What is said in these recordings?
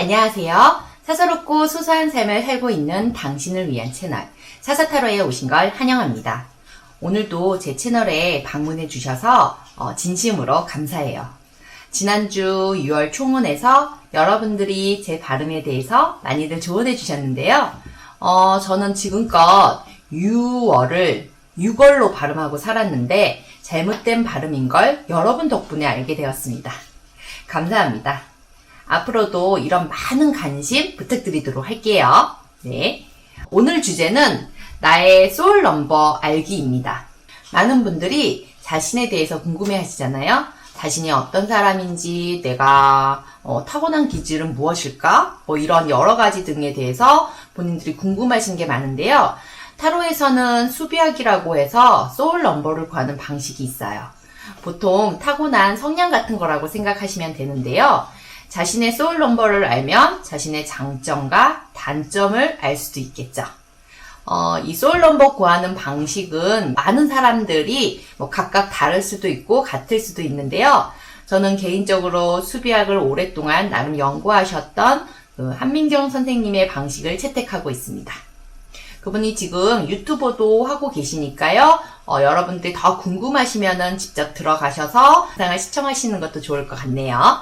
안녕하세요. 사사롭고 소소한 삶을 살고 있는 당신을 위한 채널 사사타로에 오신 걸 환영합니다. 오늘도 제 채널에 방문해 주셔서 어, 진심으로 감사해요. 지난주 6월 총문에서 여러분들이 제 발음에 대해서 많이들 조언해 주셨는데요. 어, 저는 지금껏 6월을 6월로 발음하고 살았는데 잘못된 발음인 걸 여러분 덕분에 알게 되었습니다. 감사합니다. 앞으로도 이런 많은 관심 부탁드리도록 할게요. 네. 오늘 주제는 나의 소울 넘버 알기입니다. 많은 분들이 자신에 대해서 궁금해 하시잖아요. 자신이 어떤 사람인지, 내가 어, 타고난 기질은 무엇일까? 뭐 이런 여러 가지 등에 대해서 본인들이 궁금하신 게 많은데요. 타로에서는 수비학이라고 해서 소울 넘버를 구하는 방식이 있어요. 보통 타고난 성향 같은 거라고 생각하시면 되는데요. 자신의 소울 넘버를 알면 자신의 장점과 단점을 알 수도 있겠죠. 어, 이 소울 넘버 구하는 방식은 많은 사람들이 뭐 각각 다를 수도 있고 같을 수도 있는데요. 저는 개인적으로 수비학을 오랫동안 나름 연구하셨던 그 한민경 선생님의 방식을 채택하고 있습니다. 그분이 지금 유튜버도 하고 계시니까요. 어, 여러분들이 더 궁금하시면은 직접 들어가셔서 영상을 시청하시는 것도 좋을 것 같네요.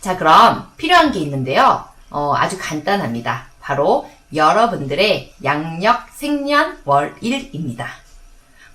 자, 그럼 필요한 게 있는데요. 어, 아주 간단합니다. 바로 여러분들의 양력 생년 월일입니다.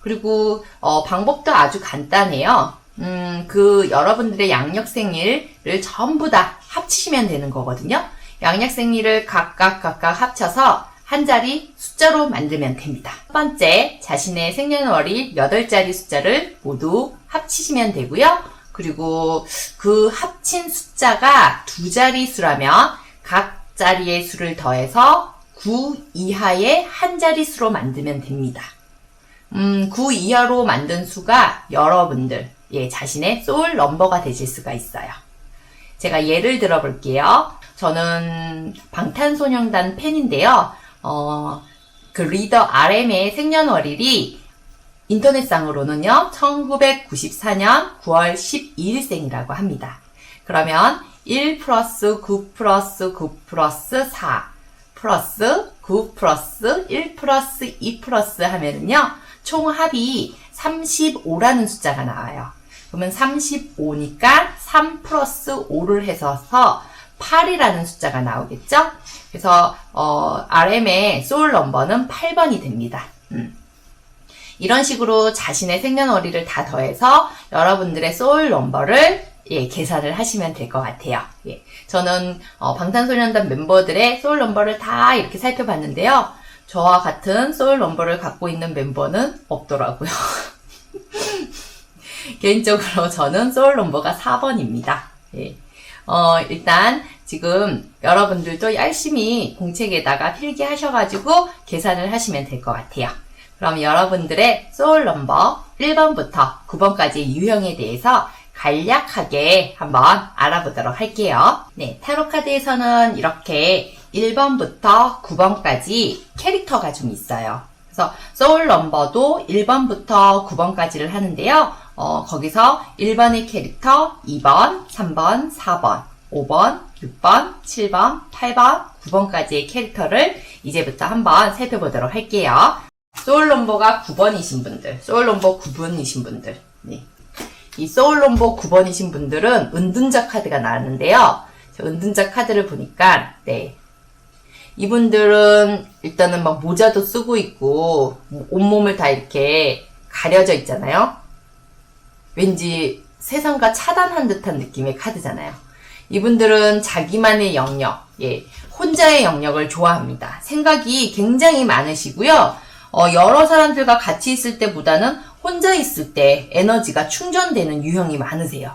그리고 어, 방법도 아주 간단해요. 음, 그 여러분들의 양력 생일을 전부 다 합치시면 되는 거거든요. 양력 생일을 각각 각각 합쳐서 한 자리 숫자로 만들면 됩니다. 첫 번째, 자신의 생년월일 8자리 숫자를 모두 합치시면 되고요. 그리고 그 합친 숫자가 두 자리 수라면 각 자리의 수를 더해서 9 이하의 한 자리 수로 만들면 됩니다. 음, 9 이하로 만든 수가 여러분들, 예, 자신의 소울 넘버가 되실 수가 있어요. 제가 예를 들어 볼게요. 저는 방탄소년단 팬인데요. 어, 그 리더 RM의 생년월일이 인터넷상으로는요, 1994년 9월 12일생이라고 합니다. 그러면 1 플러스 9 플러스 9 플러스 4 플러스 9 플러스 1 플러스 2 플러스 하면은요, 총 합이 35라는 숫자가 나와요. 그러면 35니까 3 플러스 5를 해서서 8이라는 숫자가 나오겠죠? 그래서 어, RM의 소울 넘버는 8번이 됩니다. 음. 이런 식으로 자신의 생년월일을 다 더해서 여러분들의 소울 넘버를 예, 계산을 하시면 될 것 같아요. 예, 저는 어, 방탄소년단 멤버들의 소울 넘버를 다 이렇게 살펴봤는데요. 저와 같은 소울 넘버를 갖고 있는 멤버는 없더라고요. 개인적으로 저는 소울 넘버가 4번입니다. 예. 어, 일단 지금 여러분들도 열심히 공책에다가 필기하셔가지고 계산을 하시면 될 것 같아요. 그럼 여러분들의 소울 넘버 1번부터 9번까지 유형에 대해서 간략하게 한번 알아보도록 할게요. 네, 타로 카드에서는 이렇게 1번부터 9번까지 캐릭터가 좀 있어요. 그래서 소울 넘버도 1번부터 9번까지를 하는데요. 어, 거기서 1번의 캐릭터, 2번, 3번, 4번, 5번, 6번, 7번, 8번, 9번까지의 캐릭터를 이제부터 한번 살펴보도록 할게요. 소울 넘버가 9번이신 분들, 소울 넘버 9번이신 분들, 네. 이 소울 넘버 9번이신 분들은 은둔자 카드가 나왔는데요. 은둔자 카드를 보니까, 네. 이분들은 일단은 막 모자도 쓰고 있고, 온몸을 다 이렇게 가려져 있잖아요. 왠지 세상과 차단한 듯한 느낌의 카드잖아요. 이분들은 자기만의 영역, 예, 혼자의 영역을 좋아합니다. 생각이 굉장히 많으시고요. 어, 여러 사람들과 같이 있을 때보다는 혼자 있을 때 에너지가 충전되는 유형이 많으세요.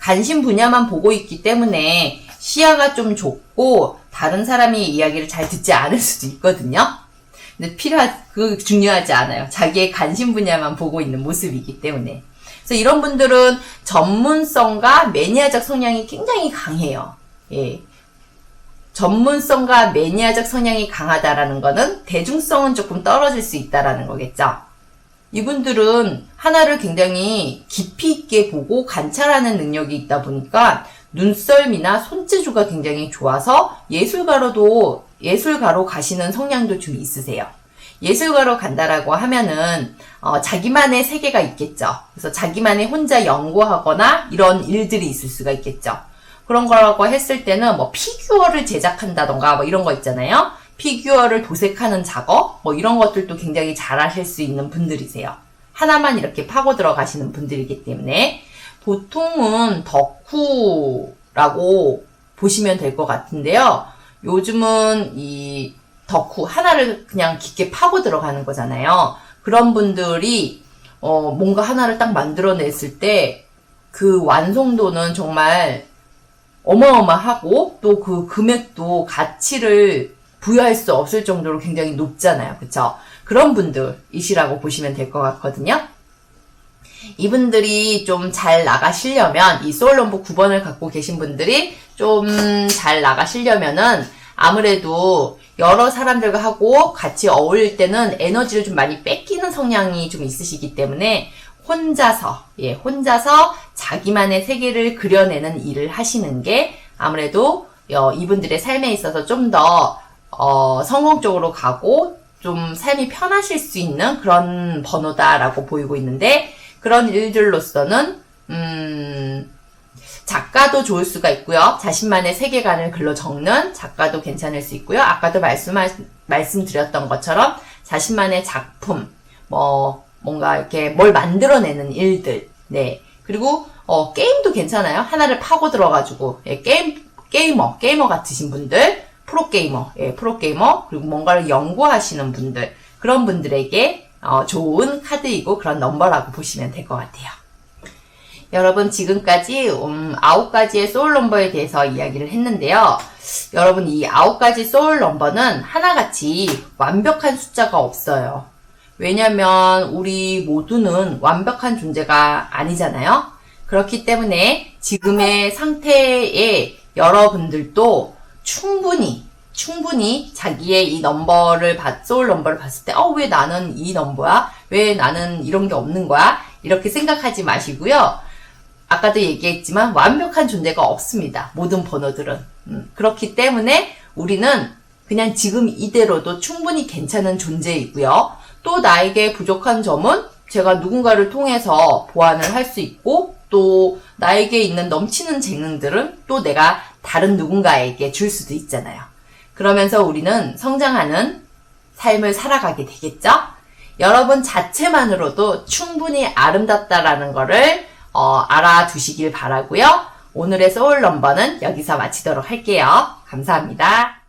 관심 분야만 보고 있기 때문에 시야가 좀 좁고 다른 사람의 이야기를 잘 듣지 않을 수도 있거든요. 근데 필요하, 그 중요하지 않아요. 자기의 관심 분야만 보고 있는 모습이기 때문에. 그래서 이런 분들은 전문성과 매니아적 성향이 굉장히 강해요. 예. 전문성과 매니아적 성향이 강하다라는 거는 대중성은 조금 떨어질 수 있다라는 거겠죠. 이분들은 하나를 굉장히 깊이 있게 보고 관찰하는 능력이 있다 보니까 눈썰미나 손재주가 굉장히 좋아서 예술가로도 예술가로 가시는 성향도 좀 있으세요. 예술가로 간다라고 하면은 어, 자기만의 세계가 있겠죠. 그래서 자기만의 혼자 연구하거나 이런 일들이 있을 수가 있겠죠. 그런 거라고 했을 때는 뭐 피규어를 제작한다던가 뭐 이런 거 있잖아요. 피규어를 도색하는 작업 뭐 이런 것들도 굉장히 잘하실 수 있는 분들이세요. 하나만 이렇게 파고 들어가시는 분들이기 때문에 보통은 덕후라고 보시면 될 것 같은데요. 요즘은 이 덕후 하나를 그냥 깊게 파고 들어가는 거잖아요. 그런 분들이 어 뭔가 하나를 딱 만들어냈을 때 그 완성도는 정말 어마어마하고 또 그 금액도 가치를 부여할 수 없을 정도로 굉장히 높잖아요. 그쵸? 그런 분들이시라고 보시면 될 것 같거든요. 이분들이 좀 잘 나가시려면 이 소울럼버 9번을 갖고 계신 분들이 좀 잘 나가시려면은 아무래도 여러 사람들과 하고 같이 어울릴 때는 에너지를 좀 많이 뺏기는 성향이 좀 있으시기 때문에 혼자서 예 혼자서 자기만의 세계를 그려내는 일을 하시는 게 아무래도 어, 이분들의 삶에 있어서 좀더 어, 성공적으로 가고 좀 삶이 편하실 수 있는 그런 번호다라고 보이고 있는데 그런 일들로서는 음, 작가도 좋을 수가 있고요. 자신만의 세계관을 글로 적는 작가도 괜찮을 수 있고요. 아까도 말씀 말씀드렸던 것처럼 자신만의 작품, 뭐 뭔가 이렇게 뭘 만들어내는 일들, 네 그리고 어, 게임도 괜찮아요. 하나를 파고 들어가지고 예, 게임 게이머 게이머 같으신 분들, 프로 게이머, 예, 프로 게이머 그리고 뭔가를 연구하시는 분들 그런 분들에게 어, 좋은 카드이고 그런 넘버라고 보시면 될 것 같아요. 여러분 지금까지 음, 아홉 가지의 소울 넘버에 대해서 이야기를 했는데요. 여러분 이 아홉 가지 소울 넘버는 하나같이 완벽한 숫자가 없어요. 왜냐면 우리 모두는 완벽한 존재가 아니잖아요. 그렇기 때문에 지금의 상태에 여러분들도 충분히 충분히 자기의 이 넘버를 봤, 소울 넘버를 봤을 때, 어, 왜 나는 이 넘버야? 왜 나는 이런 게 없는 거야? 이렇게 생각하지 마시고요. 아까도 얘기했지만 완벽한 존재가 없습니다. 모든 번호들은. 음, 그렇기 때문에 우리는 그냥 지금 이대로도 충분히 괜찮은 존재이고요. 또 나에게 부족한 점은 제가 누군가를 통해서 보완을 할 수 있고 또 나에게 있는 넘치는 재능들은 또 내가 다른 누군가에게 줄 수도 있잖아요. 그러면서 우리는 성장하는 삶을 살아가게 되겠죠? 여러분 자체만으로도 충분히 아름답다라는 거를 어, 알아두시길 바라고요. 오늘의 소울 넘버는 여기서 마치도록 할게요. 감사합니다.